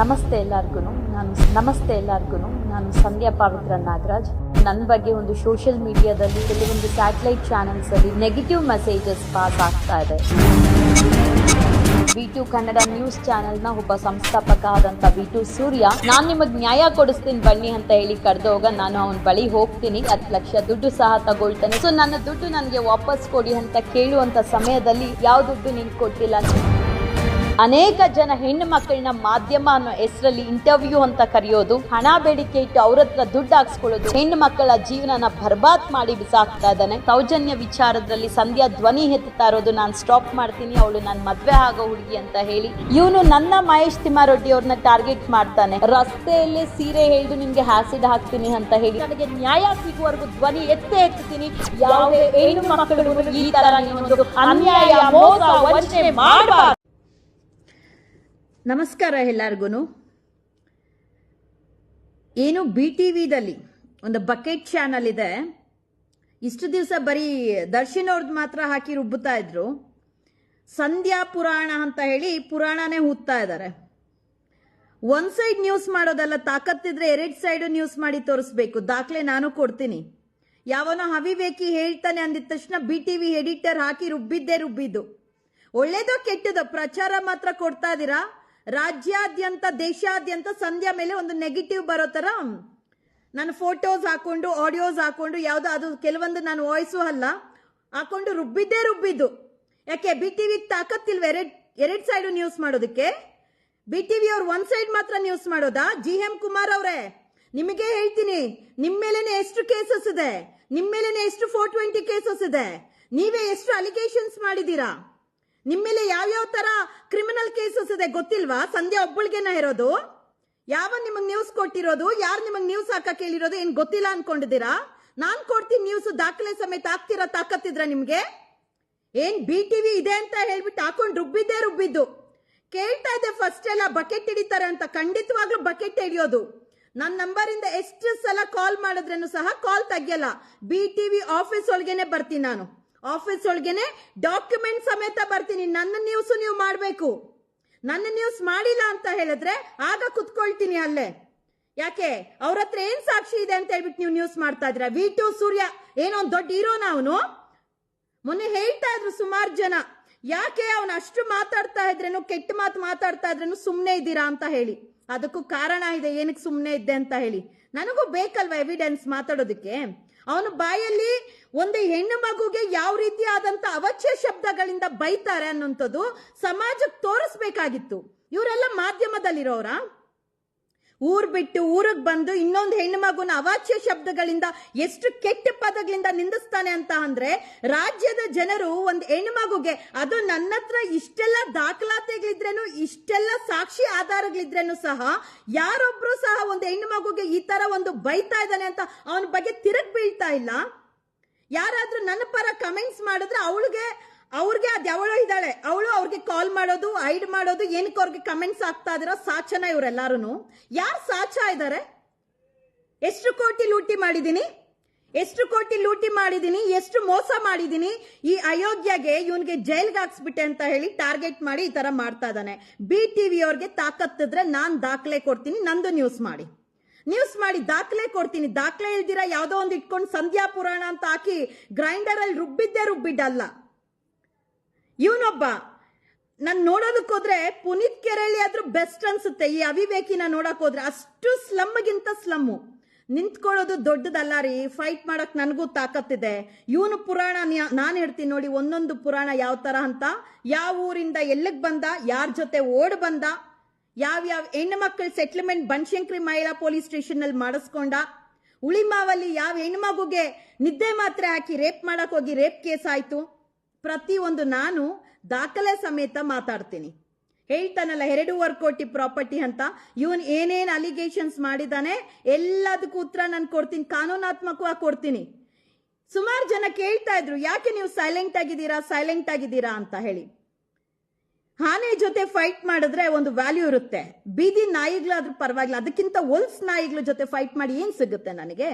ನಮಸ್ತೆ ಎಲ್ಲರಿಗೂ ನಾನು ನಮಸ್ತೆ ಎಲ್ಲರಿಗೂ ನಾನು ಸಂಧ್ಯಾ ಪಾವಿತ್ರ ನಾಗರಾಜ್. ನನ್ನ ಬಗ್ಗೆ ಒಂದು ಸೋಷಿಯಲ್ ಮೀಡಿಯಾದಲ್ಲಿ ಕೆಲವೊಂದು ಸ್ಯಾಟಲೈಟ್ ಚಾನೆಲ್ಸಲ್ಲಿ ನೆಗೆಟಿವ್ ಮೆಸೇಜಸ್ ಪಾಸ್ ಆಗ್ತಾ ಇದೆ. ವಿ ಟು ಕನ್ನಡ ನ್ಯೂಸ್ ಚಾನೆಲ್ನ ಒಬ್ಬ ಸಂಸ್ಥಾಪಕ ಆದಂತ ವಿ ಟು ಸೂರ್ಯ, ನಾನು ನಿಮಗೆ ನ್ಯಾಯ ಕೊಡಿಸ್ತೀನಿ ಬನ್ನಿ ಅಂತ ಹೇಳಿ ಕರೆದೋಗ ನಾನು ಅವನ ಬಳಿ ಹೋಗ್ತೀನಿ. ಹತ್ತು ಲಕ್ಷ ದುಡ್ಡು ಸಹ ತಗೊಳ್ತೇನೆ. ಸೊ ನನ್ನ ದುಡ್ಡು ನನಗೆ ವಾಪಸ್ ಕೊಡಿ ಅಂತ ಕೇಳುವಂತ ಸಮಯದಲ್ಲಿ ಯಾವ ದುಡ್ಡು ನೀನು ಕೊಟ್ಟಿಲ್ಲ ಅನೇಕ ಜನ ಹೆಣ್ಣು ಮಕ್ಕಳನ್ನ ಮಾಧ್ಯಮ ಅನ್ನೋ ಹೆಸರಲ್ಲಿ ಇಂಟರ್ವ್ಯೂ ಅಂತ ಕರೆಯೋದು, ಹಣ ಬೇಡಿಕೆ ಇಟ್ಟು ಅವ್ರ ಹತ್ರ ದುಡ್ಡು ಹಾಕ್ಸ್ಕೊಳ್ಳೋದು, ಹೆಣ್ಣು ಮಕ್ಕಳ ಜೀವನನ ಬರ್ಬಾದ್ ಮಾಡಿ ಬಿಸಾಕ್ತಾ ಇದ್ದಾನೆ. ಸೌಜನ್ಯ ವಿಚಾರದಲ್ಲಿ ಸಂಧ್ಯಾ ಧ್ವನಿ ಎತ್ತುತ್ತಾ ಇರೋದು ನಾನು ಸ್ಟಾಪ್ ಮಾಡ್ತೀನಿ, ಅವಳು ನಾನು ಮದ್ವೆ ಆಗೋ ಹುಡುಗಿ ಅಂತ ಹೇಳಿ. ಇವನು ನನ್ನ ಮಹೇಶ್ ತಿಮ್ಮಾರೊಡ್ಡಿ ಅವ್ರನ್ನ ಟಾರ್ಗೆಟ್ ಮಾಡ್ತಾನೆ. ರಸ್ತೆಯಲ್ಲೇ ಸೀರೆ ಹೇಳಿದು ನಿಮ್ಗೆ ಹ್ಯಾಸಿಡ್ ಹಾಕ್ತೀನಿ ಅಂತ ಹೇಳಿ. ನನಗೆ ನ್ಯಾಯ ಸಿಗುವವರೆಗೂ ಧ್ವನಿ ಎತ್ತೇ ಎತ್ತುತ್ತೀನಿ ಯಾವುದೇ ಹೆಣ್ಣು ಮಕ್ಕಳು ಈ ತರ ಅನ್ಯಾಯ, ಮೋಸ, ವಂಚನೆ ನಮಸ್ಕಾರ ಎಲ್ಲರಿಗೂ ಏನು ಬಿ ಟಿ ವಿದಲ್ಲಿ ಒಂದು ಬಕೆಟ್ ಚಾನಲ್ ಇದೆ. ಇಷ್ಟು ದಿವಸ ಬರೀ ದರ್ಶನ್ ಅವ್ರದ್ದು ಮಾತ್ರ ಹಾಕಿ ರುಬ್ಬುತ್ತಾ ಇದ್ರು. ಸಂಧ್ಯಾ ಪುರಾಣ ಅಂತ ಹೇಳಿ ಪುರಾಣನೇ ಹುತ್ತಾ ಇದ್ದಾರೆ ಒಂದು ಸೈಡ್ ನ್ಯೂಸ್ ಮಾಡೋದಲ್ಲ, ತಾಕತ್ತಿದ್ರೆ ಎರಡು ಸೈಡ್ ನ್ಯೂಸ್ ಮಾಡಿ ತೋರಿಸ್ಬೇಕು. ದಾಖಲೆ ನಾನು ಕೊಡ್ತೀನಿ. ಯಾವನೋ ಹವಿವೇಕಿ ಹೇಳ್ತಾನೆ ಅಂದಿದ ತಕ್ಷಣ ಬಿ ಟಿ ವಿ ಎಡಿಟರ್ ಹಾಕಿ ರುಬ್ಬಿದ್ದೇ ರುಬ್ಬಿದ್ದು. ಒಳ್ಳೇದೋ ಕೆಟ್ಟದೋ ಪ್ರಚಾರ ಮಾತ್ರ ಕೊಡ್ತಾ ಇದೀರಾ? ರಾಜ್ಯಾದ್ಯಂತ, ದೇಶಾದ್ಯಂತ ಸಂಧ್ಯಾ ಮೇಲೆ ಒಂದು ನೆಗೆಟಿವ್ ಬರೋ ಥರ ನಾನು ಫೋಟೋಸ್ ಹಾಕೊಂಡು ಆಡಿಯೋಸ್ ಹಾಕೊಂಡು, ಯಾವುದೋ ಅದು ಕೆಲವೊಂದು ನಾನು ವಾಯ್ಸು ಅಲ್ಲ, ಹಾಕೊಂಡು ರುಬ್ಬಿದ್ದೇ ರುಬ್ಬಿದ್ದು. ಯಾಕೆ? ಬಿ ಟಿ ತಾಕತ್ತಿಲ್ವ? ಎರಡ್ ಎರಡ್ ಸೈಡ್ ನ್ಯೂಸ್ ಮಾಡೋದಕ್ಕೆ? ಬಿ ಟಿ ವಿ ಅವ್ರು ಒಂದ್ ಸೈಡ್ ಮಾತ್ರ ನ್ಯೂಸ್ ಮಾಡೋದಾ? ಜಿ ಎಂ ಕುಮಾರ್ ಅವರೇ, ನಿಮಗೆ ಹೇಳ್ತೀನಿ ನಿಮ್ಮ ಮೇಲೇನೆ ಎಷ್ಟು ಕೇಸಸ್ ಇದೆ? ನಿಮ್ಮ ಮೇಲೇನೆ ಎಷ್ಟು ಫೋರ್ ಟ್ವೆಂಟಿ ಕೇಸಸ್ ಇದೆ? ನೀವೇ ಎಷ್ಟು ಅಲಿಗೇಷನ್ಸ್ ಮಾಡಿದೀರಾ ನಿಮ್ ಮೇಲೆ ಯಾವ್ಯಾವ ತರ ಕ್ರಿಮಿನಲ್ ಕೇಸಸ್ ಇದೆ ಗೊತ್ತಿಲ್ವಾ? ಸಂಧ್ಯಾ ಒಬ್ಬಳಿಗೆನ ಇರೋದು? ಯಾವ ನಿಮಗೆ ನ್ಯೂಸ್ ಕೊಟ್ಟಿರೋದು? ಯಾರು ನಿಮಗೆ ನ್ಯೂಸ್ ಹಾಕ ಕೇಳಿರೋದು ಏನ್ ಗೊತ್ತಿಲ್ಲ ಅನ್ಕೊಂಡಿದ್ದೀರಾ? ನಾನ್ ಕೊಡ್ತೀನಿ ನ್ಯೂಸ್ ದಾಖಲೆ ಸಮೇತ ಹಾಕ್ತಿರೋ ತಾಕತ್ತಿದ್ರ ನಿಮ್ಗೆ? ಏನ್ ಬಿ ಟಿವಿ ಇದೆ ಅಂತ ಹೇಳ್ಬಿಟ್ಟು ಹಾಕೊಂಡು ರುಬ್ಬಿದ್ದೇ ರುಬ್ಬಿದ್ದು. ಕೇಳ್ತಾ ಇದೆ ಫಸ್ಟ್ ಎಲ್ಲ ಬಕೆಟ್ ಹಿಡಿತಾರೆ ಅಂತ. ಖಂಡಿತವಾಗ್ಲೂ ಬಕೆಟ್ ಹಿಡಿಯೋದು. ನನ್ನ ನಂಬರ್ ಇಂದ ಎಷ್ಟು ಸಲ ಕಾಲ್ ಮಾಡಿದ್ರೇನು ಸಹ ಕಾಲ್ ತೆಗಿಯಲ್ಲ. ಬಿ ಟಿವಿ ಆಫೀಸ್ ಒಳಗೇನೆ ಬರ್ತೀನಿ ನಾನು. ಆಫೀಸ್ ಒಳಗೇನೆ ಡಾಕ್ಯುಮೆಂಟ್ ಸಮೇತ ಬರ್ತೀನಿ. ನನ್ನ ನ್ಯೂಸ್ ನೀವು ಮಾಡಬೇಕು. ನನ್ನ ನ್ಯೂಸ್ ಮಾಡಿಲ್ಲ ಅಂತ ಹೇಳಿದ್ರೆ ಆಗ ಕುತ್ಕೊಳ್ತೀನಿ ಅಲ್ಲೇ. ಯಾಕೆ? ಅವ್ರ ಹತ್ರ ಏನ್ ಸಾಕ್ಷಿ ಇದೆ ಅಂತ ಹೇಳ್ಬಿಟ್ಟು ನೀವು ನ್ಯೂಸ್ ಮಾಡ್ತಾ ಇದ್ರ ವಿ ಟು ಸೂರ್ಯ ಏನೋ ಒಂದು ದೊಡ್ಡ ಹೀರೋನ ಅವನು? ಮೊನ್ನೆ ಹೇಳ್ತಾ ಇದ್ರು ಸುಮಾರು ಜನ. ಯಾಕೆ ಅವನು ಅಷ್ಟು ಮಾತಾಡ್ತಾ ಇದ್ರೇನು, ಕೆಟ್ಟ ಮಾತು ಮಾತಾಡ್ತಾ ಇದ್ರೇನು ಸುಮ್ಮನೆ ಇದ್ದೀರಾ ಅಂತ ಹೇಳಿ. ಅದಕ್ಕೂ ಕಾರಣ ಇದೆ, ಏನಕ್ಕೆ ಸುಮ್ಮನೆ ಇದ್ದೆ ಅಂತ ಹೇಳಿ. ನನಗೂ ಬೇಕಲ್ವಾ ಎವಿಡೆನ್ಸ್ ಮಾತಾಡೋದಕ್ಕೆ? ಅವನು ಬಾಯಲ್ಲಿ ಒಂದು ಹೆಣ್ಣು ಮಗುಗೆ ಯಾವ ಆದಂತ ಅವಚ್ಯ ಶಬ್ದಗಳಿಂದ ಬೈತಾರೆ ಅನ್ನುವಂಥದ್ದು ಸಮಾಜಕ್ಕೆ ತೋರಿಸ್ಬೇಕಾಗಿತ್ತು. ಇವರೆಲ್ಲ ಮಾಧ್ಯಮದಲ್ಲಿರೋರಾ? ಊರ್ ಬಿಟ್ಟು ಊರಿಗೆ ಬಂದು ಇನ್ನೊಂದು ಹೆಣ್ಣು ಮಗುನ ಅವಾಚ್ಯ ಶಬ್ದಗಳಿಂದ ಎಷ್ಟು ಕೆಟ್ಟ ಪದಗಳಿಂದ ನಿಂದಿಸ್ತಾನೆ ಅಂತ ಅಂದ್ರೆ ರಾಜ್ಯದ ಜನರು ಒಂದು ಹೆಣ್ಣು ಮಗುಗೆ, ಅದು ನನ್ನ ಹತ್ರ ಇಷ್ಟೆಲ್ಲ ದಾಖಲಾತಿಗಳಿದ್ರೇನು, ಇಷ್ಟೆಲ್ಲ ಸಾಕ್ಷಿ ಆಧಾರಗಳಿದ್ರೇನು ಸಹ ಯಾರೊಬ್ರು ಸಹ ಒಂದು ಹೆಣ್ಣು ಮಗುಗೆ ಈ ತರ ಒಂದು ಬೈತಾ ಇದ್ದಾನೆ ಅಂತ ಅವನ ಬಗ್ಗೆ ತಿರುಗ್ ಬೀಳ್ತಾ ಇಲ್ಲ. ಯಾರಾದ್ರೂ ನನ್ನ ಪರ ಕಮೆಂಟ್ಸ್ ಮಾಡಿದ್ರೆ ಅವಳಿಗೆ ಅವ್ರಿಗೆ ಅದ್ ಯಾವಳು ಇದ್ದಾಳೆ, ಅವಳು ಅವ್ರಿಗೆ ಕಾಲ್ ಮಾಡೋದು ಐಡ್ ಮಾಡೋದು, ಏನಕ್ಕೆ ಅವ್ರಿಗೆ ಕಮೆಂಟ್ಸ್ ಆಗ್ತಾ ಇದಿರೋ ಸಾಚನ ಇವರೆಲ್ಲಾರು ಯಾರು ಸಾಚ ಇದ್ದಾರೆ ಎಷ್ಟು ಕೋಟಿ ಲೂಟಿ ಮಾಡಿದ್ದೀನಿ ಎಷ್ಟು ಕೋಟಿ ಲೂಟಿ ಮಾಡಿದ್ದೀನಿ ಎಷ್ಟು ಮೋಸ ಮಾಡಿದ್ದೀನಿ ಈ ಅಯೋಗ್ಯಗೆ ಇವನ್ಗೆ ಜೈಲ್ಗೆ ಹಾಕ್ಸ್ಬಿಟ್ಟೆ ಅಂತ ಹೇಳಿ ಟಾರ್ಗೆಟ್ ಮಾಡಿ ಈ ತರ ಮಾಡ್ತಾ ಇದ್ದಾನೆ. ಬಿ ಟಿ ವಿ ಅವ್ರಿಗೆ ತಾಕತ್ತಿದ್ರೆ ನಾನು ದಾಖಲೆ ಕೊಡ್ತೀನಿ, ನಂದು ನ್ಯೂಸ್ ಮಾಡಿ. ನ್ಯೂಸ್ ಮಾಡಿ ದಾಖಲೆ ಕೊಡ್ತೀನಿ. ದಾಖಲೆ ಇಲ್ದಿರ ಯಾವುದೋ ಒಂದು ಇಟ್ಕೊಂಡು ಸಂಧ್ಯಾ ಪುರಾಣ ಅಂತ ಹಾಕಿ ಗ್ರೈಂಡರ್ ಅಲ್ಲಿ ರುಬ್ಬಿದ್ದೇ ರುಬ್ಬಿದ್ದಲ್ಲ. ಇವನೊಬ್ಬ. ನಾನು ನೋಡೋದಕ್ಕೋದ್ರೆ ಪುನೀತ್ ಕೆರಳಿ ಆದ್ರೂ ಬೆಸ್ಟ್ ಅನ್ಸುತ್ತೆ. ಈ ಅವಿವೇಕಿನ ನೋಡಕ್ ಹೋದ್ರೆ ಅಷ್ಟು ಸ್ಲಮ್ಗಿಂತ ಸ್ಲಮ್ಮು ನಿಂತ್ಕೊಳ್ಳೋದು ದೊಡ್ಡದಲ್ಲ ರೀ. ಫೈಟ್ ಮಾಡಕ್ ನನಗೂ ತಾಕತ್ತಿದೆ. ಇವನು ಪುರಾಣ ನಾನು ಹೇಳ್ತೀನಿ ನೋಡಿ ಒಂದೊಂದು ಪುರಾಣ ಯಾವ ತರ ಅಂತ. ಯಾವ ಊರಿಂದ ಎಲ್ಲಿಗೆ ಬಂದ, ಯಾರ ಜೊತೆ ಓಡ್ ಬಂದ, ಯಾವ ಯಾವ ಹೆಣ್ಣು ಮಕ್ಕಳ ಸೆಟ್ಲ್ಮೆಂಟ್ ಬನಶಂಕರಿ ಮಹಿಳಾ ಪೊಲೀಸ್ ಸ್ಟೇಷನ್ ಅಲ್ಲಿ ಮಾಡಿಸ್ಕೊಂಡ. ಉಳಿಮಾವಲ್ಲಿ ಯಾವ ಹೆಣ್ಮಗುಗೆ ನಿದ್ದೆ ಮಾತ್ರೆ ಹಾಕಿ ರೇಪ್ ಮಾಡಕ್ ಹೋಗಿ ರೇಪ್ ಕೇಸ್ ಆಯ್ತು. ಪ್ರತಿಯೊಂದು ನಾನು ದಾಖಲೆ ಸಮೇತ ಮಾತಾಡ್ತೀನಿ. ಹೇಳ್ತಾನಲ್ಲ ಎರಡೂವರೆ ಕೋಟಿ ಪ್ರಾಪರ್ಟಿ ಅಂತ. ಇವನ್ ಏನೇನು ಅಲಿಗೇಷನ್ಸ್ ಮಾಡಿದಾನೆ, ಎಲ್ಲದಕ್ಕೂ ಉತ್ತರ ನಾನು ಕೊಡ್ತೀನಿ, ಕಾನೂನಾತ್ಮಕವಾಗಿ ಕೊಡ್ತೀನಿ. ಸುಮಾರು ಜನ ಕೇಳ್ತಾ ಇದ್ರು, ಯಾಕೆ ನೀವು ಸೈಲೆಂಟ್ ಆಗಿದ್ದೀರಾ ಸೈಲೆಂಟ್ ಆಗಿದ್ದೀರಾ? ಅಂತ ಹೇಳಿ. ಆನೆ ಜೊತೆ ಫೈಟ್ ಮಾಡಿದ್ರೆ ಒಂದು ವ್ಯಾಲ್ಯೂ ಇರುತ್ತೆ. ಬೀದಿ ನಾಯಿಗಳಾದ್ರೂ ಪರವಾಗಿಲ್ಲ, ಅದಕ್ಕಿಂತ ಒಲ್ಸ್ ನಾಯಿಗಳ ಜೊತೆ ಫೈಟ್ ಮಾಡಿ ಏನ್ ಸಿಗುತ್ತೆ ನನಗೆ?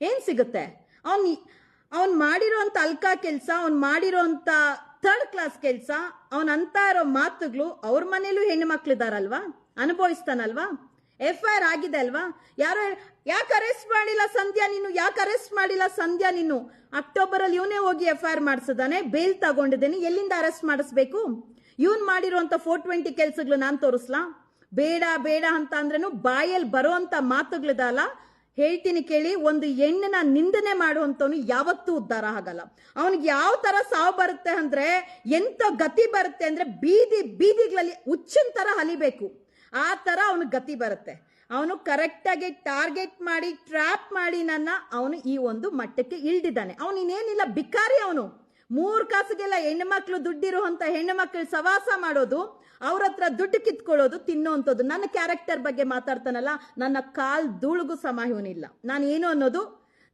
ಏನ್ ಸಿಗುತ್ತೆ? ಅವನ್ ಅವನ್ ಮಾಡಿರೋಂತ ಅಲ್ಕಾ ಕೆಲಸ, ಅವ್ನ್ ಮಾಡಿರೋಂತ ಥರ್ಡ್ ಕ್ಲಾಸ್ ಕೆಲಸ, ಅವನ್ ಅಂತ ಇರೋ ಮಾತುಗಳು ಅವ್ರ ಮನೇಲೂ ಹೆಣ್ಣು ಮಕ್ಳಿದಾರಲ್ವಾ? ಅನುಭವಿಸ್ತಾನಲ್ವಾ? ಎಫ್ ಐ ಆರ್ ಆಗಿದೆ ಅಲ್ವಾ? ಯಾರು ಯಾಕೆ ಅರೆಸ್ಟ್ ಮಾಡಿಲ್ಲ ಸಂಧ್ಯಾ ನೀನು? ಯಾಕೆ ಅರೆಸ್ಟ್ ಮಾಡಿಲ್ಲ ಸಂಧ್ಯಾ ನೀನು? ಅಕ್ಟೋಬರ್ ಅಲ್ಲಿ ಇವನೇ ಹೋಗಿ ಎಫ್ ಐ ಆರ್ ಮಾಡಿಸಿದಾನೆ ಬೇಲ್ ತಗೊಂಡಿದ್ದೇನೆ, ಎಲ್ಲಿಂದ ಅರೆಸ್ಟ್ ಮಾಡಿಸ್ಬೇಕು? ಇವನ್ ಮಾಡಿರುವಂತ ಫೋರ್ ಟ್ವೆಂಟಿ ಕೆಲ್ಸಗಳು ನಾನು ತೋರಿಸ್ಲಾ? ಬೇಡ ಬೇಡ ಅಂತ ಅಂದ್ರೇನು ಬಾಯಲ್ಲಿ ಬರುವಂತ ಮಾತುಗಳಿದಲ್ಲ ಹೇಳ್ತೀನಿ ಕೇಳಿ, ಒಂದು ಹೆಣ್ಣನ ನಿಂದನೆ ಮಾಡುವಂತವನು ಯಾವತ್ತೂ ಉದ್ಧಾರ ಆಗಲ್ಲ. ಅವನಿಗೆ ಯಾವ ತರ ಸಾವು ಬರುತ್ತೆ ಅಂದ್ರೆ ಎಂತ ಗತಿ ಬರುತ್ತೆ ಅಂದ್ರೆ ಬೀದಿ, ಬೀದಿಗಳಲ್ಲಿ ಹುಚ್ಚಿನ ತರ ಹಲಿಬೇಕು. ಆ ತರ ಅವನಿಗೆ ಗತಿ ಬರುತ್ತೆ. ಅವನು ಕರೆಕ್ಟಾಗಿ ಟಾರ್ಗೆಟ್ ಮಾಡಿ ಟ್ರ್ಯಾಪ್ ಮಾಡಿ ನನ್ನ ಅವನು ಈ ಒಂದು ಮಟ್ಟಕ್ಕೆ ಇಳ್ದಿದ್ದಾನೆ. ಅವನು ಇನ್ನೇನಿಲ್ಲ ಬಿಕಾರಿ ಅವನು. ಮೂರ್ ಕಾಸಿಗೆಲ್ಲ ಹೆಣ್ಣು ಮಕ್ಕಳು ದುಡ್ಡಿರುವಂತ ಹೆಣ್ಣು ಮಕ್ಕಳು ಸವಾಸ ಮಾಡೋದು, ಅವ್ರ ಹತ್ರ ದುಡ್ಡು ಕಿತ್ಕೊಳ್ಳೋದು ತಿನ್ನುವಂಥದ್ದು ನನ್ನ ಕ್ಯಾರೆಕ್ಟರ್ ಬಗ್ಗೆ ಮಾತಾಡ್ತಾನಲ್ಲ, ನನ್ನ ಕಾಲ್ ಧೂಳುಗೂ ಸಮ ಇವನಿಲ್ಲ ನಾನು ಏನು ಅನ್ನೋದು?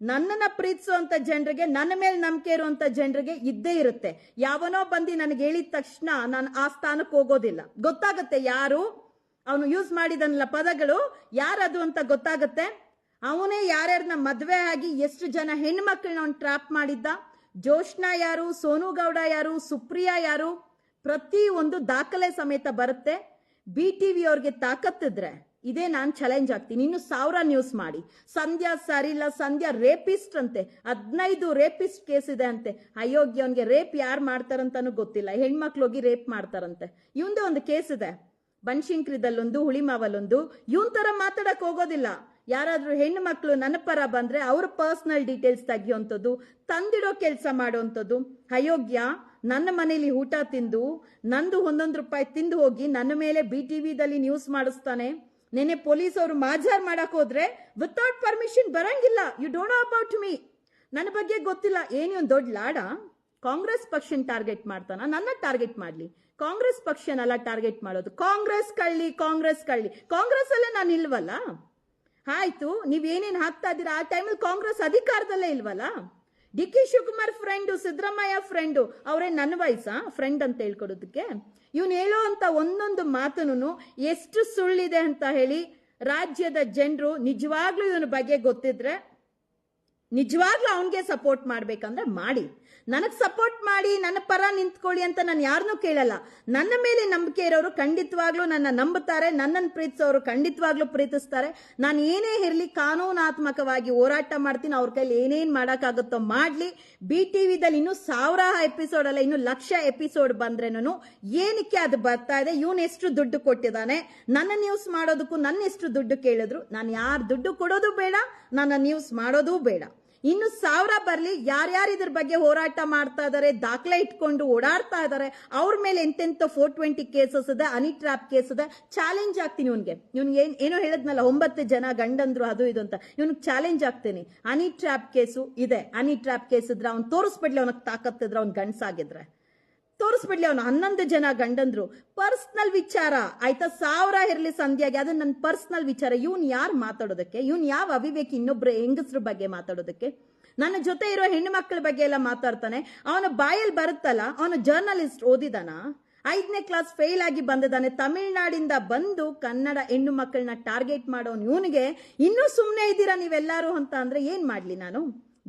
ನನ್ನನ್ನು ಪ್ರೀತಿಸುವಂಥ ಜನರಿಗೆ, ನನ್ನ ಮೇಲೆ ನಂಬಿಕೆ ಇರುವಂಥ ಜನರಿಗೆ ಇದ್ದೇ ಇರುತ್ತೆ. ಯಾವನೋ ಬಂದು ನನಗೆ ಹೇಳಿದ ತಕ್ಷಣ ನಾನು ಆ ಸ್ಥಾನಕ್ಕೆ ಹೋಗೋದಿಲ್ಲ. ಗೊತ್ತಾಗುತ್ತೆ ಯಾರು? ಅವನು ಯೂಸ್ ಮಾಡಿದನಲ್ಲ ಪದಗಳು. ಯಾರದು ಅಂತ ಗೊತ್ತಾಗುತ್ತೆ? ಅವನೇ ಯಾರ್ಯಾರನ್ನ ಮದುವೆ ಆಗಿ ಎಷ್ಟು ಜನ ಹೆಣ್ಮಕ್ಳನ್ನ ಅವ್ನು ಟ್ರಾಪ್ ಮಾಡಿದ್ದ? ಜೋಷ್ನಾ ಯಾರು ಸೋನು ಗೌಡ ಯಾರು, ಸುಪ್ರಿಯಾ ಯಾರು, ಪ್ರತಿ ಒಂದು ದಾಖಲೆ ಸಮೇತ ಬರುತ್ತೆ. ಬಿ ಟಿ ವಿ ಅವ್ರಿಗೆ ತಾಕತ್ತಿದ್ರೆ ಇದೇ ನಾನು ಚಾಲೆಂಜ್ ಆಗ್ತೀನಿ. ಇನ್ನು ಸಾವಿರ ನ್ಯೂಸ್ ಮಾಡಿ. ಸಂಧ್ಯಾ ಸರಿಲ್ಲ ಸಂಧ್ಯಾ ರೇಪಿಸ್ಟ್ ಅಂತೆ, ಹದಿನೈದು ರೇಪಿಸ್ಟ್ ಕೇಸ್ ಇದೆ ಅಂತೆ. ಅಯೋಗ್ಯ ಅವನಿಗೆ ರೇಪ್ ಯಾರು ಮಾಡ್ತಾರಂತನೂ ಗೊತ್ತಿಲ್ಲ. ಹೆಣ್ಮಕ್ಳು ಹೋಗಿ ರೇಪ್ ಮಾಡ್ತಾರಂತೆ. ಇವಂದೇ ಒಂದು ಕೇಸ್ ಇದೆ. ಬನ್ಶಂಕ್ರಿದಲ್ಲೊಂದು, ಹುಳಿಮಾವಲ್ಲೊಂದು, ಇವನ್ ತರ ಮಾತಾಡಕ್ ಹೋಗೋದಿಲ್ಲ. ಯಾರಾದ್ರೂ ಹೆಣ್ಣು ಮಕ್ಕಳು ನನ್ನ ಪರ ಬಂದ್ರೆ ಅವ್ರ ಪರ್ಸನಲ್ ಡೀಟೇಲ್ಸ್ ತೆಗಿಯೋಂಥದ್ದು, ತಂದಿಡೋ ಕೆಲಸ ಮಾಡುವಂಥದ್ದು ಅಯೋಗ್ಯ, ನನ್ನ ಮನೇಲಿ ಊಟ ತಿಂದು, ನಂದು ಒಂದೊಂದು ರೂಪಾಯಿ ತಿಂದು ಹೋಗಿ ನನ್ನ ಮೇಲೆ ಬಿ ಟಿ ವಿದಲ್ಲಿ ನ್ಯೂಸ್ ಮಾಡಿಸ್ತಾನೆ. ನೆನೆ ಪೊಲೀಸ್ ಅವರು ಮಾಜಾರ್ ಮಾಡಕ್ ಹೋದ್ರೆ ವಿತೌಟ್ ಪರ್ಮಿಷನ್ ಬರಂಗಿಲ್ಲ. You don't know about me ನನ್ನ ಬಗ್ಗೆ ಗೊತ್ತಿಲ್ಲ. ಏನೇ ಒಂದು ದೊಡ್ಡ ಲಾಡ? ಕಾಂಗ್ರೆಸ್ ಪಕ್ಷನ್ ಟಾರ್ಗೆಟ್ ಮಾಡ್ತಾನ? ನನ್ನ ಟಾರ್ಗೆಟ್ ಮಾಡ್ಲಿ. ಕಾಂಗ್ರೆಸ್ ಪಕ್ಷನಲ್ಲ ಟಾರ್ಗೆಟ್ ಮಾಡೋದು. ಕಾಂಗ್ರೆಸ್ ಕಳ್ಳಿ ಕಾಂಗ್ರೆಸ್ ಕಳ್ಳಿ. ಕಾಂಗ್ರೆಸ್ ಅಲ್ಲೇ ನಾನು ಇಲ್ವಲ್ಲ? ಆಯ್ತು ನೀವ್ ಏನೇನ್ ಹಾಕ್ತಾ ಇದ್ದೀರಾ? ಆ ಟೈಮಲ್ಲಿ ಕಾಂಗ್ರೆಸ್ ಅಧಿಕಾರದಲ್ಲೇ ಇಲ್ವಲ್ಲ? D K Shivakumar friend Siddaramaiah friend ಅವರೇ ನನ್ನ ವಯಸ್ಸಾ ಫ್ರೆಂಡ್ ಅಂತ ಹೇಳ್ಕೊಡೋದಕ್ಕೆ? ಇವನು ಹೇಳೋ ಅಂತ ಒಂದೊಂದು ಮಾತನು ಎಷ್ಟು ಸುಳ್ಳಿದೆ ಅಂತ ಹೇಳಿ ರಾಜ್ಯದ ಜನರು ನಿಜವಾಗ್ಲೂ ಇವನ ಬಗ್ಗೆ ಗೊತ್ತಿದ್ರೆ ನಿಜವಾಗ್ಲೂ ಅವನಿಗೆ ಸಪೋರ್ಟ್ ಮಾಡ್ಬೇಕಂದ್ರೆ ಮಾಡಿ. ನನಗೆ ಸಪೋರ್ಟ್ ಮಾಡಿ, ನನ್ನ ಪರ ನಿಂತ್ಕೊಳ್ಳಿ ಅಂತ ನಾನು ಯಾರನ್ನೂ ಕೇಳಲ್ಲ. ನನ್ನ ಮೇಲೆ ನಂಬಿಕೆ ಇರೋರು ಖಂಡಿತವಾಗ್ಲೂ ನನ್ನ ನಂಬುತ್ತಾರೆ ನನ್ನನ್ನು ಪ್ರೀತಿಸೋರು ಖಂಡಿತವಾಗ್ಲೂ ಪ್ರೀತಿಸ್ತಾರೆ. ನಾನು ಏನೇ ಇರಲಿ, ಕಾನೂನಾತ್ಮಕವಾಗಿ ಹೋರಾಟ ಮಾಡ್ತೀನಿ, ಅವ್ರ ಕೈಲಿ ಏನೇನು ಮಾಡೋಕ್ಕಾಗುತ್ತೋ ಮಾಡಲಿ. ಬಿ ಟಿ ವಿದಲ್ಲಿ ಇನ್ನೂ ಸಾವಿರ ಎಪಿಸೋಡ್ ಅಲ್ಲ, ಇನ್ನು ಲಕ್ಷ ಎಪಿಸೋಡ್ ಬಂದ್ರೇನು ಏನಕ್ಕೆ ಅದು ಬರ್ತಾ ಇದೆ, ಇವನು ಎಷ್ಟು ದುಡ್ಡು ಕೊಟ್ಟಿದ್ದಾನೆ? ನನ್ನ ನ್ಯೂಸ್ ಮಾಡೋದಕ್ಕೂ ನನ್ನ ಎಷ್ಟು ದುಡ್ಡು ಕೇಳಿದ್ರು? ನಾನು ಯಾರು ದುಡ್ಡು ಕೊಡೋದು ಬೇಡ, ನನ್ನ ನ್ಯೂಸ್ ಮಾಡೋದು ಬೇಡ. ಇನ್ನು ಸಾವಿರ ಬರಲಿ ಯಾರ್ಯಾರು ಇದ್ರ ಬಗ್ಗೆ ಹೋರಾಟ ಮಾಡ್ತಾ ಇದಾರೆ, ದಾಖಲೆ ಇಟ್ಕೊಂಡು ಓಡಾಡ್ತಾ ಇದಾರೆ, ಅವ್ರ ಮೇಲೆ ಎಂತೆಂತ ಫೋರ್ ಟ್ವೆಂಟಿ ಕೇಸಸ್ ಇದೆ ಅನಿ ಟ್ರಾಪ್ ಕೇಸ್ ಇದೆ ಚಾಲೆಂಜ್ ಆಗ್ತೀನಿ ಇವನ್ಗೆ. ಇವ್ನ್ ಏನ್, ಏನೋ ಹೇಳದ್ನಲ್ಲ, ಒಂಬತ್ತು ಜನ ಗಂಡಂದ್ರು ಅದು ಇದು ಅಂತ. ಇವ್ನಿಗೆ ಚಾಲೆಂಜ್ ಆಗ್ತೀನಿ ಅನಿ ಟ್ರಾಪ್ ಕೇಸು ಇದೆ ಅನಿ ಟ್ರಾಪ್ ಕೇಸ್ ಇದ್ರೆ ಅವ್ನು ತೋರಿಸ್ಬಿಡ್ಲಿ, ಅವನಿಗೆ ತಾಕತ್ತಿದ್ರೆ ಅವ್ನು ಗಂಡ್ಸಾಗಿದ್ರೆ. ತೋರಿಸ್ಬಿಡ್ಲಿ ಅವನು. ಹನ್ನೊಂದು ಜನ ಗಂಡಂದ್ರು. ಪರ್ಸ್ನಲ್ ವಿಚಾರ. ಆಯ್ತಾ? ಸಾವಿರ ಇರಲಿ ಸಂಧ್ಯಾಗೆ. ಅದು ನನ್ನ ಪರ್ಸ್ನಲ್ ವಿಚಾರ. ಇವನ್ ಯಾರು ಮಾತಾಡೋದಕ್ಕೆ? ಇವನ್ ಯಾವ ಅವಿವೇಕಿ ಇನ್ನೊಬ್ರು ಹೆಂಗಸ್ರ ಬಗ್ಗೆ ಮಾತಾಡೋದಕ್ಕೆ? ನನ್ನ ಜೊತೆ ಇರೋ ಹೆಣ್ಣು ಮಕ್ಕಳ ಬಗ್ಗೆ ಎಲ್ಲ ಮಾತಾಡ್ತಾನೆ. ಅವನ ಬಾಯಲ್ಲಿ ಬರುತ್ತಲ್ಲ? ಅವನು ಜರ್ನಲಿಸ್ಟ್ ಓದಿದಾನ? ಐದನೇ ಕ್ಲಾಸ್ ಫೇಲ್ ಆಗಿ ಬಂದಿದ್ದಾನೆ. ತಮಿಳ್ನಾಡಿಂದ ಬಂದು ಕನ್ನಡ ಹೆಣ್ಣು ಮಕ್ಕಳನ್ನ ಟಾರ್ಗೆಟ್ ಮಾಡೋನು ಇವನಿಗೆ ಇನ್ನೂ ಸುಮ್ಮನೆ ಇದ್ದೀರಾ ನೀವೆಲ್ಲರೂ ಅಂತ ಅಂದ್ರೆ ಏನ್ ಮಾಡ್ಲಿ ನಾನು?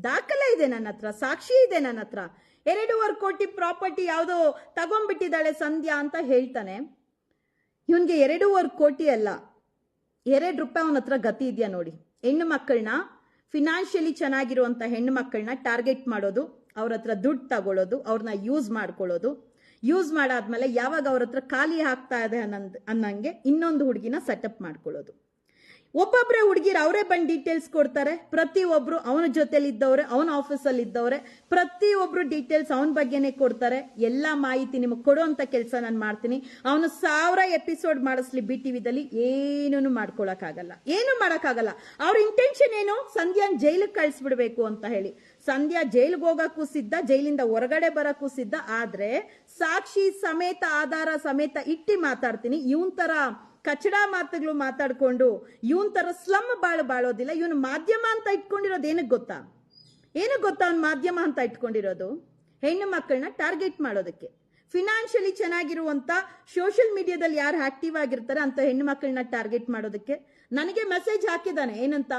ದಾಖಲೆ ಇದೆ ನನ್ನ ಹತ್ರ ಸಾಕ್ಷಿ ಇದೆ ನನ್ನ ಹತ್ರ ಎರಡೂವರೆ ಕೋಟಿ ಪ್ರಾಪರ್ಟಿ ಯಾವುದೋ ತಗೊಂಡ್ಬಿಟ್ಟಿದ್ದಾಳೆ ಸಂಧ್ಯಾ ಅಂತ ಹೇಳ್ತಾನೆ. ಇವನಿಗೆ ಎರಡೂವರೆ ಕೋಟಿ ಅಲ್ಲ, ಎರಡು ರೂಪಾಯಿ ಅವನ ಹತ್ರ ಗತಿ ಇದೆಯಾ ನೋಡಿ. ಹೆಣ್ಣು ಮಕ್ಕಳನ್ನ ಫಿನಾನ್ಷಿಯಲಿ ಚೆನ್ನಾಗಿರುವಂಥ ಹೆಣ್ಣು ಮಕ್ಕಳನ್ನ ಟಾರ್ಗೆಟ್ ಮಾಡೋದು, ಅವ್ರ ಹತ್ರ ದುಡ್ಡು ತಗೊಳ್ಳೋದು ಅವ್ರನ್ನ ಯೂಸ್ ಮಾಡ್ಕೊಳ್ಳೋದು. ಯೂಸ್ ಮಾಡಾದ್ಮೇಲೆ ಯಾವಾಗ ಅವ್ರ ಹತ್ರ ಖಾಲಿ ಆಗ್ತಾ ಇದೆ ಅನ್ನಂಗೆ ಇನ್ನೊಂದು ಹುಡುಗಿನ ಸೆಟಪ್ ಮಾಡ್ಕೊಳ್ಳೋದು. ಒಬ್ಬೊಬ್ರೆ ಹುಡುಗಿರು ಅವರೇ ಬಂದು ಡೀಟೇಲ್ಸ್ ಕೊಡ್ತಾರೆ. ಪ್ರತಿ ಒಬ್ರು ಅವನ ಜೊತೆಲಿ ಇದ್ದವ್ರೆ ಅವನ ಆಫೀಸಲ್ಲಿ ಇದ್ದವ್ರೆ ಪ್ರತಿ ಒಬ್ರು ಡೀಟೇಲ್ಸ್ ಅವನ ಬಗ್ಗೆನೇ ಕೊಡ್ತಾರೆ. ಎಲ್ಲ ಮಾಹಿತಿ ನಿಮಗೆ ಕೊಡುವಂತ ಕೆಲಸ ನಾನು ಮಾಡ್ತೀನಿ. ಅವನು ಸಾವಿರ ಎಪಿಸೋಡ್ ಮಾಡಿಸ್ಲಿ ಬಿ ಟಿವಿದಲ್ಲಿ ಏನೂ ಮಾಡ್ಕೊಳಕ್ಕಾಗಲ್ಲ. ಏನು ಮಾಡೋಕ್ಕಾಗಲ್ಲ. ಅವ್ರ ಇಂಟೆನ್ಷನ್ ಏನು? ಸಂಧ್ಯಾನ್ ಜೈಲಿಗೆ ಕಳಿಸ್ಬಿಡ್ಬೇಕು ಅಂತ ಹೇಳಿ. ಸಂಧ್ಯಾ ಜೈಲಿಗೆ ಹೋಗಕ್ಕೂ ಸಿದ್ಧ, ಜೈಲಿಂದ ಹೊರಗಡೆ ಬರಕ್ಕೂ ಸಿದ್ಧ. ಆದ್ರೆ ಸಾಕ್ಷಿ ಸಮೇತ, ಆಧಾರ ಸಮೇತ ಇಟ್ಟಿ ಮಾತಾಡ್ತೀನಿ. ಇವನ್ ತರ ಕಚಡ ಮಾತುಗಳು ಮಾತಾಡ್ಕೊಂಡು ಇವನ್ ತರ ಸ್ಲಮ್ ಬಾಳು ಬಾಳೋದಿಲ್ಲ, ಇವನು ಮಾಧ್ಯಮ ಅಂತ ಇಟ್ಕೊಂಡಿರೋದು ಏನಕ್ಕೆ ಗೊತ್ತಾ? ಏನಕ್ಕೆ ಗೊತ್ತಾ ಅವ್ನು ಮಾಧ್ಯಮ ಅಂತ ಇಟ್ಕೊಂಡಿರೋದು? ಹೆಣ್ಣು ಮಕ್ಕಳನ್ನ ಟಾರ್ಗೆಟ್ ಮಾಡೋದಕ್ಕೆ. ಫಿನಾನ್ಷಿಯಲಿ ಚೆನ್ನಾಗಿರುವಂತ ಸೋಷಿಯಲ್ ಮೀಡಿಯಾದಲ್ಲಿ ಯಾರು ಆಕ್ಟಿವ್ ಆಗಿರ್ತಾರೆ ಅಂತ ಹೆಣ್ಣು ಮಕ್ಕಳನ್ನ ಟಾರ್ಗೆಟ್ ಮಾಡೋದಕ್ಕೆ. ನನಗೆ ಮೆಸೇಜ್ ಹಾಕಿದ್ದಾನೆ, ಏನಂತ?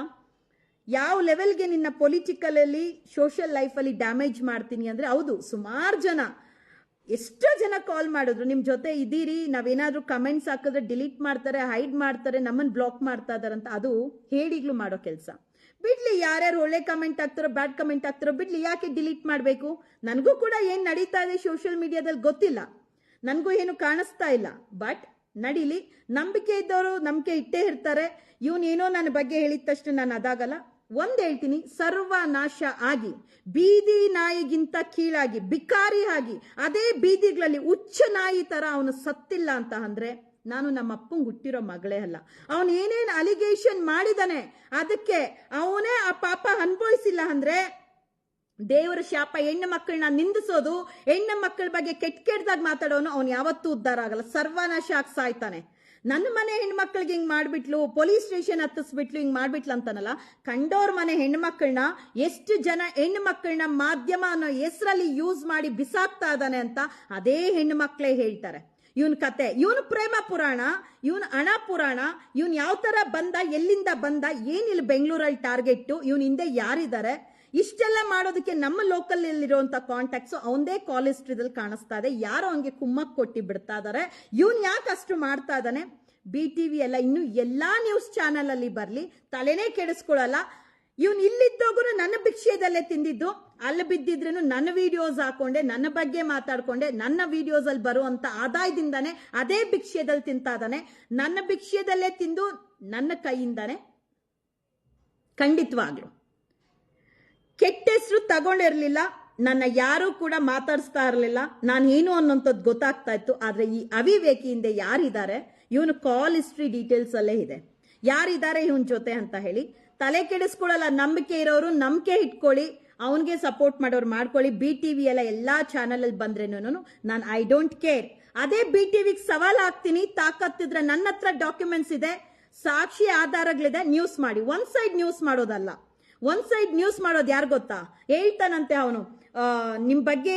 ಯಾವ ಲೆವೆಲ್ಗೆ ನಿನ್ನ ಪೊಲಿಟಿಕಲ್ ಅಲ್ಲಿ ಸೋಷಿಯಲ್ ಲೈಫ್ ಅಲ್ಲಿ ಡ್ಯಾಮೇಜ್ ಮಾಡ್ತೀನಿ ಅಂದ್ರೆ ಹೌದು, ಸುಮಾರು ಜನ ಎಷ್ಟೋ ಜನ ಕಾಲ್ ಮಾಡಿದ್ರು, ನಿಮ್ ಜೊತೆ ಇದ್ದೀರಿ, ನಾವೇನಾದ್ರೂ ಕಮೆಂಟ್ಸ್ ಹಾಕಿದ್ರೆ ಡಿಲೀಟ್ ಮಾಡ್ತಾರೆ ಹೈಡ್ ಮಾಡ್ತಾರೆ ನಮ್ಮನ್ನ ಬ್ಲಾಕ್ ಮಾಡ್ತಾ ಇದಾರಂತ ಅದು ಹೇಳಿಗ್ಲು ಮಾಡೋ ಕೆಲಸ. ಬಿಡ್ಲಿ, ಯಾರ್ಯಾರು ಒಳ್ಳೆ ಕಮೆಂಟ್ ಹಾಕ್ತಾರೋ ಬ್ಯಾಡ್ ಕಮೆಂಟ್ ಹಾಕ್ತಾರೋ, ಬಿಡ್ಲಿ, ಯಾಕೆ ಡಿಲೀಟ್ ಮಾಡಬೇಕು? ನನಗೂ ಕೂಡ ಏನು ನಡೀತಾ ಇದೆ ಸೋಷಿಯಲ್ ಮೀಡಿಯಾದಲ್ಲಿ ಗೊತ್ತಿಲ್ಲ. ನನಗೂ ಏನು ಕಾಣಿಸ್ತಾ ಇಲ್ಲ. ಬಟ್ ನಡೀಲಿ, ನಂಬಿಕೆ ಇದ್ದವರು ನಂಬಿಕೆ ಇಟ್ಟೇ ಇರ್ತಾರೆ. ಇವನೇನೋ ನನ್ನ ಬಗ್ಗೆ ಹೇಳಿದ ತಕ್ಷಣ ನಾನು ಅದಾಗಲ್ಲ. ಒಂದ್ ಹೇಳ್ತೀನಿ, ಸರ್ವನಾಶ ಆಗಿ, ಬೀದಿ ನಾಯಿಗಿಂತ ಕೀಳಾಗಿ, ಬಿಕಾರಿ ಆಗಿ, ಅದೇ ಬೀದಿಗಳಲ್ಲಿ ಉಚ್ಚ ನಾಯಿ ತರ ಅವನು ಸತ್ತಿಲ್ಲ ಅಂತ ಅಂದ್ರೆ ನಾನು ನಮ್ಮ ಅಪ್ಪಂಗೆ ಹುಟ್ಟಿರೋ ಮಗಳೇ ಅಲ್ಲ. ಅವನು ಏನೇನು ಅಲಿಗೇಷನ್ ಮಾಡಿದಾನೆ, ಅದಕ್ಕೆ ಅವನೇ ಆ ಪಾಪ ಅನುಭವಿಸಿಲ್ಲ ಅಂದ್ರೆ ದೇವರ ಶಾಪ, ಹೆಣ್ಣು ಮಕ್ಕಳನ್ನ ನಿಂದಿಸೋದು, ಹೆಣ್ಣು ಮಕ್ಕಳ ಬಗ್ಗೆ ಕೆಟ್ಟ ಕೆಟ್ಟದಾಗ ಮಾತಾಡೋನು, ಅವ್ನು ಯಾವತ್ತೂ ಉದ್ಧಾರ ಆಗಲ್ಲ. ಸರ್ವನಾಶ ಆಗಿ ಸಾಯ್ತಾನೆ. ನನ್ನ ಮನೆ ಹೆಣ್ಮಕ್ಳಿಗೆ ಹಿಂಗ್ ಮಾಡಿಬಿಟ್ಲು, ಪೊಲೀಸ್ ಸ್ಟೇಷನ್ ಹತ್ತಿಸ್ಬಿಟ್ಲು, ಹಿಂಗ್ ಮಾಡ್ಬಿಟ್ಲು ಅಂತಾನಲ್ಲ, ಕಂಡೋರ್ ಮನೆ ಹೆಣ್ಮಕ್ಳನ್ನ ಎಷ್ಟು ಜನ ಹೆಣ್ಮಕ್ಳನ್ನ ಮಾಧ್ಯಮ ಅನ್ನೋ ಹೆಸರಲ್ಲಿ ಯೂಸ್ ಮಾಡಿ ಬಿಸಾಕ್ತಾ ಇದ್ದಾನೆ ಅಂತ ಅದೇ ಹೆಣ್ಮಕ್ಳೇ ಹೇಳ್ತಾರೆ. ಇವನ್ ಕತೆ, ಇವನ್ ಪ್ರೇಮ ಪುರಾಣ, ಇವನ್ ಹಣ ಪುರಾಣ, ಇವನ್ ಯಾವ ತರ ಬಂದ, ಎಲ್ಲಿಂದ ಬಂದ ಏನಿಲ್ಲ ಬೆಂಗಳೂರಲ್ಲಿ ಟಾರ್ಗೆಟ್ ಇವನ್ ಹಿಂದೆ ಯಾರಿದ್ದಾರೆ ಇಷ್ಟೆಲ್ಲ ಮಾಡೋದಕ್ಕೆ ನಮ್ಮ ಲೋಕಲ್ ಇರುವಂತ ಕಾಂಟ್ಯಾಕ್ಟ್ಸ್ ಅವಂದೇ ಕಾಲೇಜ್ ಸ್ಟ್ರೀದಲ್ಲಿ ಕಾಣಿಸ್ತಾ ಇದೆ. ಯಾರೋ ಅವನಿಗೆ ಕುಮ್ಮಕ್ ಕೊಟ್ಟಿ ಬಿಡ್ತಾ ಇದಾರೆ. ಇವನ್ ಯಾಕೆ ಅಷ್ಟು ಮಾಡ್ತಾ ಇದ್ದಾನೆ ಬಿ ಟಿ ವಿ ಎಲ್ಲ, ಇನ್ನು ಎಲ್ಲಾ ನ್ಯೂಸ್ ಚಾನೆಲ್ ಅಲ್ಲಿ ಬರ್ಲಿ, ತಲೆನೇ ಕೆಡಿಸ್ಕೊಳ್ಳಲ್ಲ ಇವನ್ ಇಲ್ಲಿದ್ದೋಗು ನನ್ನ ಭಿಕ್ಷೆಯದಲ್ಲೇ ತಿಂದಿದ್ದು. ಅಲ್ಲಿ ಬಿದ್ದಿದ್ರೇನು ನನ್ನ ವಿಡಿಯೋಸ್ ಹಾಕೊಂಡೆ, ನನ್ನ ಬಗ್ಗೆ ಮಾತಾಡ್ಕೊಂಡೆ, ನನ್ನ ವಿಡಿಯೋಸ್ ಅಲ್ಲಿ ಬರುವಂತ ಆದಾಯದಿಂದಾನೆ ಅದೇ ಭಿಕ್ಷೆದಲ್ಲಿ ತಿಂತಾ ಇದ್ದಾನೆ ನನ್ನ ಭಿಕ್ಷೆದಲ್ಲೇ ತಿಂದು ನನ್ನ ಕೈಯಿಂದಾನೆ ಖಂಡಿತವಾಗ್ಲು. ಕೆಟ್ಟ ಹೆಸರು ತಗೊಂಡಿರಲಿಲ್ಲ. ನನ್ನ ಯಾರು ಕೂಡ ಮಾತಾಡಿಸ್ತಾ ಇರಲಿಲ್ಲ. ನಾನು ಏನು ಅನ್ನೋಂಥದ್ದು ಗೊತ್ತಾಗ್ತಾ ಇತ್ತು. ಆದ್ರೆ ಈ ಅವಿವೇಕಿ ಹಿಂದೆ ಯಾರಿದ್ದಾರೆ? ಇವನು ಕಾಲ್ ಹಿಸ್ಟ್ರಿ ಡೀಟೇಲ್ಸ್ ಅಲ್ಲೇ ಇದೆ. ಯಾರಿದ್ದಾರೆ ಇವನ್ ಜೊತೆ ಅಂತ ಹೇಳಿ. ತಲೆ ಕೆಡಿಸ್ಕೊಳ್ಳಲ್ಲ. ನಂಬಿಕೆ ಇರೋರು ನಂಬಿಕೆ ಇಟ್ಕೊಳ್ಳಿ. ಅವನಿಗೆ ಸಪೋರ್ಟ್ ಮಾಡೋರು ಮಾಡ್ಕೊಳ್ಳಿ. ಬಿ ಟಿ ವಿ ಎಲ್ಲ ಎಲ್ಲಾ ಚಾನಲಲ್ಲಿ ಬಂದ್ರೇನು ನಾನು ಐ ಡೋಂಟ್ ಕೇರ್ ಅದೇ ಬಿ ಟಿ ವಿಗೆ ಸವಾಲ್ ಹಾಕ್ತೀನಿ. ತಾಕತ್ತಿದ್ರೆ ನನ್ನ ಹತ್ರ ಡಾಕ್ಯುಮೆಂಟ್ಸ್ ಇದೆ. ಸಾಕ್ಷಿ ಆಧಾರಗಳಿದೆ. ನ್ಯೂಸ್ ಮಾಡಿ. ಒನ್ ಸೈಡ್ ನ್ಯೂಸ್ ಮಾಡೋದಲ್ಲ. ಒನ್ ಸೈಡ್ ನ್ಯೂಸ್ ಮಾಡೋದು ಯಾರು ಗೊತ್ತಾ? ಹೇಳ್ತಾನಂತೆ ಅವನು. ನಿಮ್ಮ ಬಗ್ಗೆ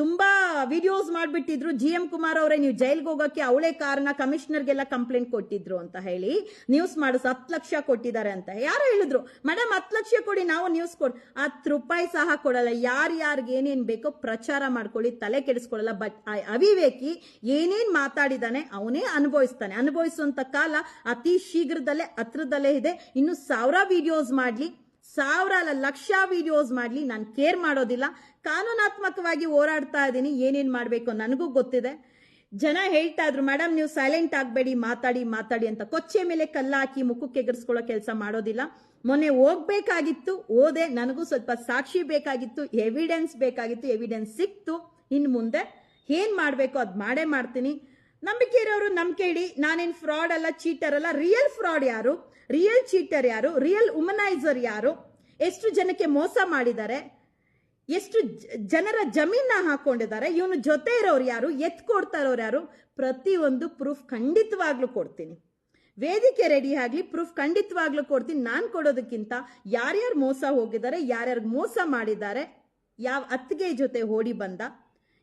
ತುಂಬಾ ವಿಡಿಯೋಸ್ ಮಾಡ್ಬಿಟ್ಟಿದ್ರು. ಜಿ ಎಂ ಕುಮಾರ್ ಅವರೇ, ನೀವು ಜೈಲ್ಗೆ ಹೋಗೋಕ್ಕೆ ಅವಳೇ ಕಾರಣ ಕಮಿಷನರ್ಗೆಲ್ಲ ಕಂಪ್ಲೇಂಟ್ ಕೊಟ್ಟಿದ್ರು ಅಂತ ಹೇಳಿ ನ್ಯೂಸ್ ಮಾಡಿಸ್ ಹತ್ತು ಲಕ್ಷ ಕೊಟ್ಟಿದ್ದಾರೆ ಅಂತ. ಯಾರು ಹೇಳಿದ್ರು ಮೇಡಮ್ ಹತ್ತು ಲಕ್ಷ ಕೊಡಿ, ನಾವು ನ್ಯೂಸ್ ಕೊಡ್ ಹತ್ತು ರೂಪಾಯಿ ಸಹ ಕೊಡಲ್ಲ. ಯಾರು ಯಾರಿಗೆ ಏನೇನ್ ಬೇಕೋ ಪ್ರಚಾರ ಮಾಡ್ಕೊಳ್ಳಿ, ತಲೆ ಕೆಡಿಸ್ಕೊಳ್ಳಲ್ಲ. ಬಟ್ ಅವಿವೇಕಿ ಏನೇನ್ ಮಾತಾಡಿದಾನೆ, ಅವನೇ ಅನುಭವಿಸ್ತಾನೆ. ಅನುಭವಿಸುವಂತ ಕಾಲ ಅತಿ ಶೀಘ್ರದಲ್ಲೇ ಹತ್ರದಲ್ಲೇ ಇದೆ. ಇನ್ನು ಸಾವಿರ ವಿಡಿಯೋಸ್ ಮಾಡ್ಲಿ ಸಾವಿರ ಅಲ್ಲ ಲಕ್ಷ ವಿಡಿಯೋಸ್ ಮಾಡಲಿ, ನಾನು ಕೇರ್ ಮಾಡೋದಿಲ್ಲ. ಕಾನೂನಾತ್ಮಕವಾಗಿ ಹೋರಾಡ್ತಾ ಇದ್ದೀನಿ ಏನೇನು ಮಾಡಬೇಕು ನನಗೂ ಗೊತ್ತಿದೆ. ಜನ ಹೇಳ್ತಾ ಇದ್ರು ಮೇಡಮ್ ನೀವು ಸೈಲೆಂಟ್ ಆಗಬೇಡಿ, ಮಾತಾಡಿ ಮಾತಾಡಿ ಅಂತ. ಕೊಚ್ಚೆ ಮೇಲೆ ಕಲ್ಲಾಕಿ ಮುಖಕ್ಕೆ ಎಗರ್ಸ್ಕೊಳ್ಳೋ ಕೆಲಸ ಮಾಡೋದಿಲ್ಲ. ಮೊನ್ನೆ ಹೋಗ್ಬೇಕಾಗಿತ್ತು ಓದೆ ನನಗೂ ಸ್ವಲ್ಪ ಸಾಕ್ಷಿ ಬೇಕಾಗಿತ್ತು ಎವಿಡೆನ್ಸ್ ಬೇಕಾಗಿತ್ತು ಎವಿಡೆನ್ಸ್ ಸಿಕ್ತು. ಇನ್ನು ಮುಂದೆ ಏನು ಮಾಡಬೇಕು ಅದು ಮಾಡೇ ಮಾಡ್ತೀನಿ. ನಂಬಿಕೆ ಇರೋರು ನಂಬಿಕೆ ಇಡಿ. ನಾನೇನ್ ಫ್ರಾಡ್ ಅಲ್ಲ ಚೀಟರ್ ಅಲ್ಲ ರಿಯಲ್ ಫ್ರಾಡ್ ಯಾರು? ರಿಯಲ್ ಚೀಟರ್ ಯಾರು? ರಿಯಲ್ ಉಮನೈಸರ್ ಯಾರು? ಎಷ್ಟು ಜನಕ್ಕೆ ಮೋಸ ಮಾಡಿದ್ದಾರೆ? ಎಷ್ಟು ಜನರ ಜಮೀನ ಹಾಕೊಂಡಿದ್ದಾರೆ? ಇವನು ಜೊತೆ ಇರೋರು ಯಾರು? ಎತ್ ಕೊಡ್ತಾ ಇರೋರು ಯಾರು? ಪ್ರತಿಯೊಂದು ಪ್ರೂಫ್ ಖಂಡಿತವಾಗ್ಲೂ ಕೊಡ್ತೀನಿ. ವೇದಿಕೆ ರೆಡಿ ಆಗ್ಲಿ ಪ್ರೂಫ್ ಖಂಡಿತವಾಗ್ಲೂ ಕೊಡ್ತೀನಿ. ನಾನು ಕೊಡೋದಕ್ಕಿಂತ ಯಾರ್ಯಾರು ಮೋಸ ಹೋಗಿದ್ದಾರೆ ಯಾರ್ಯಾರು ಮೋಸ ಮಾಡಿದ್ದಾರೆ, ಯಾವ ಅತ್ತಿಗೆ ಜೊತೆ ಓಡಿ ಬಂದ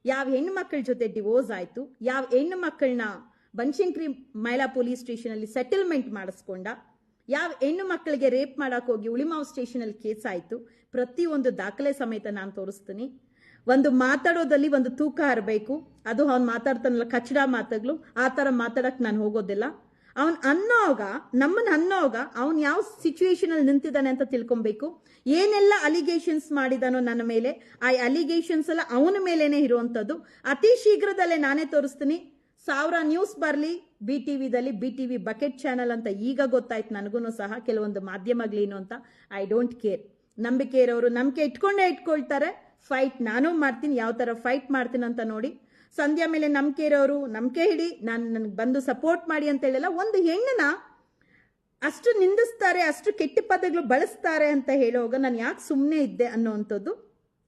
ಯಾವ ಹೆಣ್ಣು ಮಕ್ಕಳ ಜೊತೆ ಡಿವೋರ್ಸ್ ಆಯಿತು, ಯಾವ ಹೆಣ್ಣು ಮಕ್ಕಳನ್ನ ಬನಶಂಕರಿ ಮಹಿಳಾ ಪೊಲೀಸ್ ಸ್ಟೇಷನಲ್ಲಿ ಸೆಟಲ್ಮೆಂಟ್ ಮಾಡಿಸ್ಕೊಂಡ, ಯಾವ ಹೆಣ್ಣು ಮಕ್ಕಳಿಗೆ ರೇಪ್ ಮಾಡಕ್ಕೆ ಹೋಗಿ ಉಳಿಮಾವ್ ಸ್ಟೇಷನಲ್ಲಿ ಕೇಸ್ ಪ್ರತಿ ಪ್ರತಿಯೊಂದು ದಾಖಲೆ ಸಮೇತ ನಾನು ತೋರಿಸ್ತೀನಿ. ಒಂದು ಮಾತಾಡೋದಲ್ಲಿ ಒಂದು ತೂಕ ಇರಬೇಕು ಅದು ಅವ್ನು ಮಾತಾಡ್ತಾನಲ್ಲ ಕಚ್ಚಡ ಮಾತುಗಳು, ಆ ಥರ ಮಾತಾಡಕ್ಕೆ ನಾನು ಹೋಗೋದಿಲ್ಲ. ಅವನ್ ಅನ್ನೋಗ ನಮ್ಮನ್ನ ಅನ್ನೋಗ ಅವನ್ ಯಾವ ಸಿಚುವೇಶನ್ ಅಲ್ಲಿ ನಿಂತಿದ್ದಾನೆ ಅಂತ ತಿಳ್ಕೊಬೇಕು. ಏನೆಲ್ಲ ಅಲಿಗೇಷನ್ಸ್ ಮಾಡಿದಾನೋ ನನ್ನ ಮೇಲೆ, ಆ ಅಲಿಗೇಷನ್ಸ್ ಎಲ್ಲ ಅವನ ಮೇಲೇನೆ ಇರುವಂತದ್ದು ಅತಿ ಶೀಘ್ರದಲ್ಲೇ ನಾನೇ ತೋರಿಸ್ತೀನಿ. ಸಾವಿರ ನ್ಯೂಸ್ ಬರಲಿ B T ವಿದಲ್ಲಿ B T V bucket channel ಅಂತ ಈಗ ಗೊತ್ತಾಯ್ತು ನನಗೂ ಸಹ, ಕೆಲವೊಂದು ಮಾಧ್ಯಮಗಳೇನು ಅಂತ. ಐ ಡೋಂಟ್ ಕೇರ್ ನಂಬಿಕೆ ಇರೋರು ನಂಬಿಕೆ ಇಟ್ಕೊಂಡೇ ಇಟ್ಕೊಳ್ತಾರೆ. ಫೈಟ್ ನಾನು ಮಾಡ್ತೀನಿ ಯಾವ ತರ ಫೈಟ್ ಮಾಡ್ತೀನಿ ಅಂತ ನೋಡಿ. ಸಂಧ್ಯಾ ಮೇಲೆ ನಂಬಿಕೆ ಇರೋರು, ನಂಬಿಕೆ ಹಿಡಿ ನಾನು ನನಗೆ ಬಂದು ಸಪೋರ್ಟ್ ಮಾಡಿ ಅಂತ ಹೇಳಿಲ್ಲ, ಒಂದು ಹೆಣ್ಣನ ಅಷ್ಟು ನಿಂದಿಸ್ತಾರೆ, ಅಷ್ಟು ಕೆಟ್ಟ ಪದಗಳು ಬಳಸ್ತಾರೆ ಅಂತ ಹೇಳುವಾಗ ನಾನು ಯಾಕೆ ಸುಮ್ಮನೆ ಇದ್ದೆ ಅನ್ನೋವಂಥದ್ದು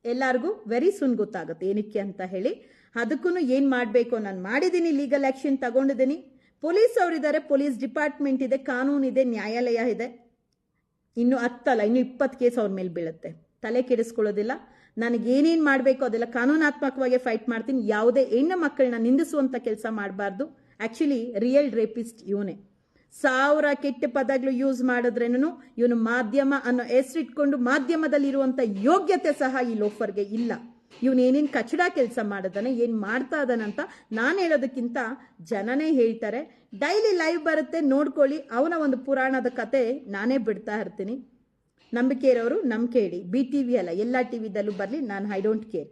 ಎಲ್ಲರಿಗೂ ವೆರಿ ಸುನ್ ಗೊತ್ತಾಗುತ್ತೆ, ಏನಕ್ಕೆ ಅಂತ ಹೇಳಿ. ಅದಕ್ಕೂ ಏನು ಮಾಡಬೇಕು? ನಾನು ಮಾಡಿದ್ದೀನಿ ಲೀಗಲ್ ಆ್ಯಕ್ಷನ್ ತಗೊಂಡಿದ್ದೀನಿ ಪೊಲೀಸ್ ಅವರಿದ್ದಾರೆ ಪೊಲೀಸ್ ಡಿಪಾರ್ಟ್ಮೆಂಟ್ ಇದೆ, ಕಾನೂನು ಇದೆ, ನ್ಯಾಯಾಲಯ ಇದೆ. ಇನ್ನು ಹತ್ತಲ್ಲ, ಇನ್ನು ಇಪ್ಪತ್ತು ಕೇಸ್ ಅವ್ರ ಮೇಲೆ ಬೀಳುತ್ತೆ. ತಲೆ ಕೆಡಿಸ್ಕೊಳ್ಳೋದಿಲ್ಲ. ನನಗೆ ಏನೇನು ಮಾಡಬೇಕು ಅದೆಲ್ಲ ಕಾನೂನಾತ್ಮಕವಾಗಿ ಫೈಟ್ ಮಾಡ್ತೀನಿ, ಯಾವುದೇ ಹೆಣ್ಣು ಮಕ್ಕಳನ್ನ ನಿಂದಿಸುವಂತ ಕೆಲಸ ಮಾಡಬಾರ್ದು. ಆಕ್ಚುಲಿ ರಿಯಲ್ ರೇಪಿಸ್ಟ್ ಇವನೇ. ಸಾವಿರ ಕೆಟ್ಟ ಪದಗಳು ಯೂಸ್ ಮಾಡಿದ್ರೇನು ಇವನು ಮಾಧ್ಯಮ ಅನ್ನೋ ಹೆಸರಿಟ್ಕೊಂಡು ಮಾಧ್ಯಮದಲ್ಲಿ ಇರುವಂತ ಯೋಗ್ಯತೆ ಸಹ ಈ ಲೋಫರ್ಗೆ ಇಲ್ಲ. ಇವನು ಏನೇನು ಕಚಡ ಕೆಲಸ ಮಾಡಿದಾನೆ, ಏನು ಮಾಡ್ತಾ ಇದ್ದಾನಂತ ನಾನು ಹೇಳೋದಕ್ಕಿಂತ ಜನನೇ ಹೇಳ್ತಾರೆ ಡೈಲಿ ಲೈವ್ ಬರುತ್ತೆ, ನೋಡ್ಕೊಳ್ಳಿ, ಅವನ ಒಂದು ಪುರಾಣದ ಕತೆ ನಾನೇ ಬಿಡ್ತಾ ಇರ್ತೀನಿ. ನಂಬಿಕೆ ಇರೋರು ನಂಬಿಕೆ ಇಡಿ. ಬಿ ಟಿ ವಿ ಅಲ್ಲ, ಎಲ್ಲ ಟಿ ವಿದಲ್ಲೂ ಬರಲಿ, ನಾನು ಐ ಡೋಂಟ್ ಕೇರ್